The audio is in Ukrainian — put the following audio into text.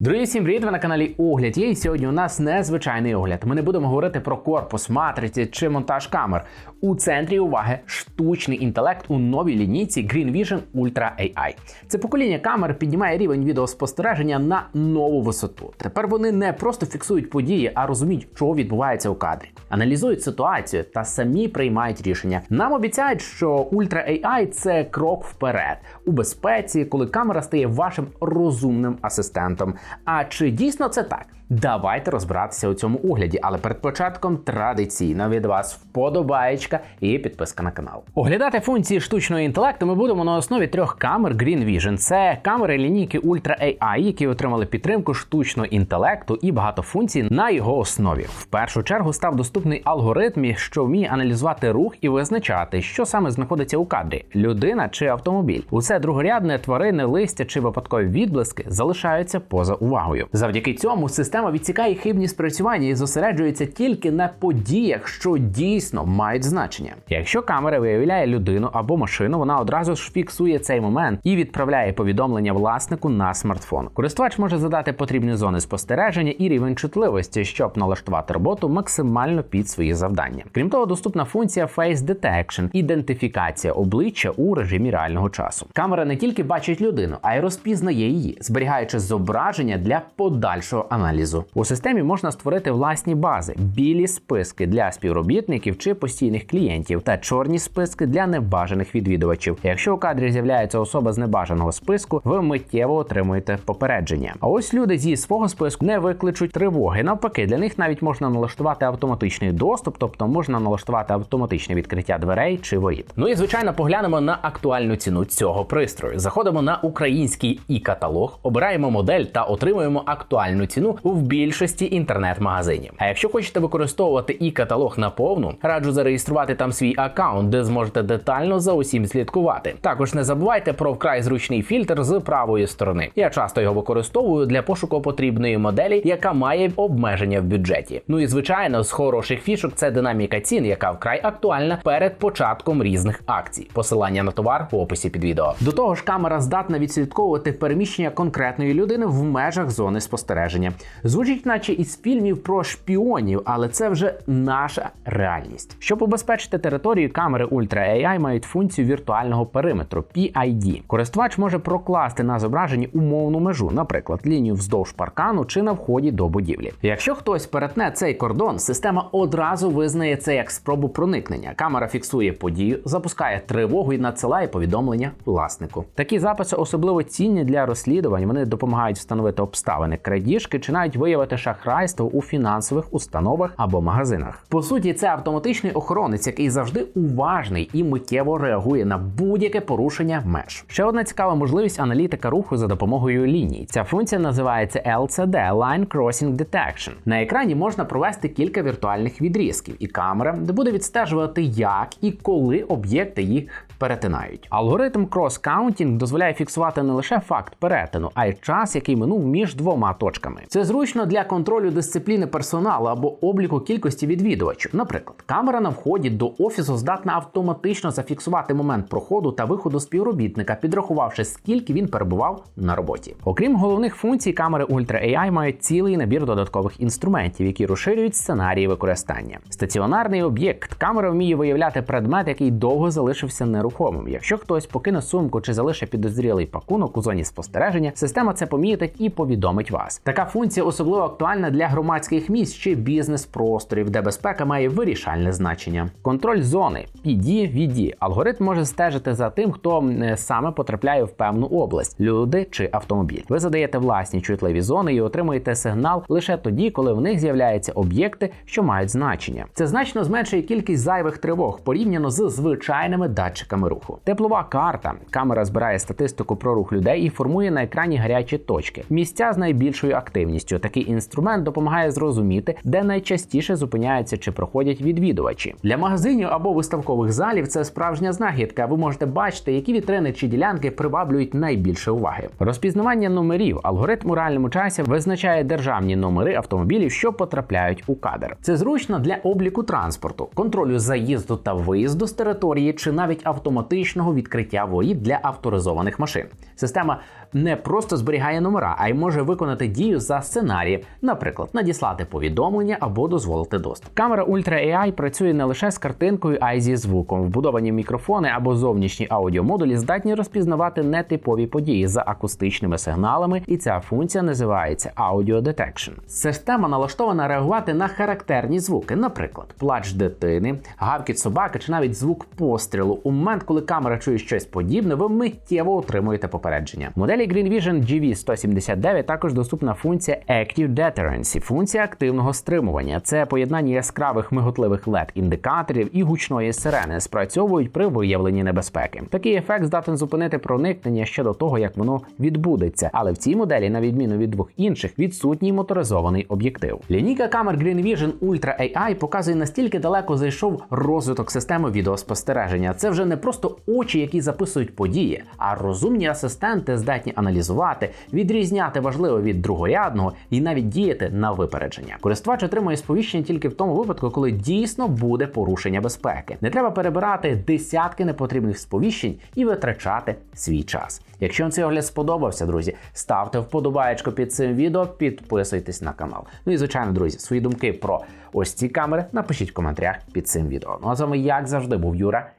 Друзі, всім привіт! Ви на каналі Огляд є. І сьогодні у нас незвичайний огляд. Ми не будемо говорити про корпус, матриці чи монтаж камер. У центрі уваги штучний інтелект у новій лінійці Green Vision Ultra AI. Це покоління камер піднімає рівень відеоспостереження на нову висоту. Тепер вони не просто фіксують події, а розуміють, що відбувається у кадрі, аналізують ситуацію та самі приймають рішення. Нам обіцяють, що Ultra AI – це крок вперед у безпеці, коли камера стає вашим розумним асистентом. А чи дійсно це так? Давайте розбиратися у цьому огляді, але перед початком традиційно від вас вподобаєчка і підписка на канал. Оглядати функції штучного інтелекту ми будемо на основі трьох камер Green Vision. Це камери лінійки Ultra AI, які отримали підтримку штучного інтелекту і багато функцій на його основі. В першу чергу став доступний алгоритм, що вміє аналізувати рух і визначати, що саме знаходиться у кадрі людина чи автомобіль. Усе другорядне тварини, листя чи випадкові відблиски залишаються поза увагою. Завдяки цьому система відсікає хибні спрацювання і зосереджується тільки на подіях, що дійсно мають значення. Якщо камера виявляє людину або машину, вона одразу ж фіксує цей момент і відправляє повідомлення власнику на смартфон. Користувач може задати потрібні зони спостереження і рівень чутливості, щоб налаштувати роботу максимально під свої завдання. Крім того, доступна функція Face Detection – ідентифікація обличчя у режимі реального часу. Камера не тільки бачить людину, а й розпізнає її, зберігаючи зображення для подальшого аналізу. У системі можна створити власні бази, білі списки для співробітників чи постійних клієнтів, та чорні списки для небажаних відвідувачів. Якщо у кадрі з'являється особа з небажаного списку, ви миттєво отримуєте попередження. А ось люди зі свого списку не викличуть тривоги. Навпаки, для них навіть можна налаштувати автоматичний доступ, тобто можна налаштувати автоматичне відкриття дверей чи воріт. Ну і звичайно, поглянемо на актуальну ціну цього пристрою. Заходимо на український і каталог, обираємо модель та отримуємо актуальну ціну в більшості інтернет-магазинів. А якщо хочете використовувати і каталог наповну, раджу зареєструвати там свій аккаунт, де зможете детально за усім слідкувати. Також не забувайте про вкрай зручний фільтр з правої сторони. Я часто його використовую для пошуку потрібної моделі, яка має обмеження в бюджеті. Ну і звичайно, з хороших фішок це динаміка цін, яка вкрай актуальна перед початком різних акцій. Посилання на товар в описі під відео. До того ж, камера здатна відслідковувати переміщення конкретної людини в межах зони спостереження. Звучить, наче із фільмів про шпіонів, але це вже наша реальність. Щоб убезпечити територію, камери Ultra AI мають функцію віртуального периметру PID. Користувач може прокласти на зображенні умовну межу, наприклад, лінію вздовж паркану чи на вході до будівлі. Якщо хтось перетне цей кордон, система одразу визнає це як спробу проникнення. Камера фіксує подію, запускає тривогу і надсилає повідомлення власнику. Такі записи особливо цінні для розслідувань. Вони допомагають встановити обставини крадіжки чи навіть виявити шахрайство у фінансових установах або магазинах. По суті, це автоматичний охоронець, який завжди уважний і миттєво реагує на будь-яке порушення меж. Ще одна цікава можливість аналітика руху за допомогою ліній. Ця функція називається LCD – Line Crossing Detection. На екрані можна провести кілька віртуальних відрізків, і камера буде відстежувати, як і коли об'єкти їх перетинають. Алгоритм крос-каунтінг дозволяє фіксувати не лише факт перетину, а й час, який минув між двома точками. Це зручно для контролю дисципліни персоналу або обліку кількості відвідувачів. Наприклад, камера на вході до офісу здатна автоматично зафіксувати момент проходу та виходу співробітника, підрахувавши, скільки він перебував на роботі. Окрім головних функцій, камери Ultra AI мають цілий набір додаткових інструментів, які розширюють сценарії використання. Стаціонарний об'єкт камера вміє виявляти предмет, який довго залишився нерухомим. Якщо хтось покине сумку чи залишить підозрілий пакунок у зоні спостереження, система це помітить і повідомить вас. Така функція особливо актуальна для громадських місць чи бізнес-просторів, де безпека має вирішальне значення. Контроль зони PD, VD. Алгоритм може стежити за тим, хто е, саме потрапляє в певну область люди чи автомобіль. Ви задаєте власні чутливі зони і отримуєте сигнал лише тоді, коли в них з'являються об'єкти, що мають значення. Це значно зменшує кількість зайвих тривог порівняно з звичайними датчиками руху. Теплова карта. Камера збирає статистику про рух людей і формує на екрані гарячі точки. Місця з найбільшою активністю. Такий інструмент допомагає зрозуміти, де найчастіше зупиняються чи проходять відвідувачі. Для магазинів або виставкових залів це справжня знахідка. Ви можете бачити, які вітрини чи ділянки приваблюють найбільше уваги. Розпізнавання номерів. Алгоритм у реальному часі визначає державні номери автомобілів, що потрапляють у кадр. Це зручно для обліку транспорту, контролю заїзду та виїзду з території чи навіть автомобілів автоматичного відкриття воріт для авторизованих машин. Система не просто зберігає номера, а й може виконати дію за сценарієм, наприклад, надіслати повідомлення або дозволити доступ. Камера Ultra AI працює не лише з картинкою, а й зі звуком. Вбудовані мікрофони або зовнішні аудіомодулі здатні розпізнавати нетипові події за акустичними сигналами, і ця функція називається Audio Detection. Система налаштована реагувати на характерні звуки, наприклад, плач дитини, гавкіт собаки чи навіть звук пострілу. У момент, коли камера чує щось подібне, ви миттєво отримуєте попередження. В моделі Green Vision GV179 також доступна функція Active Deterrence, функція активного стримування. Це поєднання яскравих миготливих led індикаторів і гучної сирени спрацьовують при виявленні небезпеки. Такий ефект здатен зупинити проникнення ще до того, як воно відбудеться. Але в цій моделі, на відміну від двох інших, відсутній моторизований об'єктив. Лінійка камер Green Vision Ultra AI показує настільки далеко зайшов розвиток системи відеоспостереження. Це вже не просто очі, які записують події, а розумні асистенти здатні аналізувати, відрізняти важливе від другорядного і навіть діяти на випередження. Користувач отримує сповіщення тільки в тому випадку, коли дійсно буде порушення безпеки. Не треба перебирати десятки непотрібних сповіщень і витрачати свій час. Якщо вам цей огляд сподобався, друзі, ставте вподобаєчку під цим відео, підписуйтесь на канал. Ну і звичайно, друзі, свої думки про ось ці камери напишіть в коментарях під цим відео. Ну а з вами, як завжди, був Юра,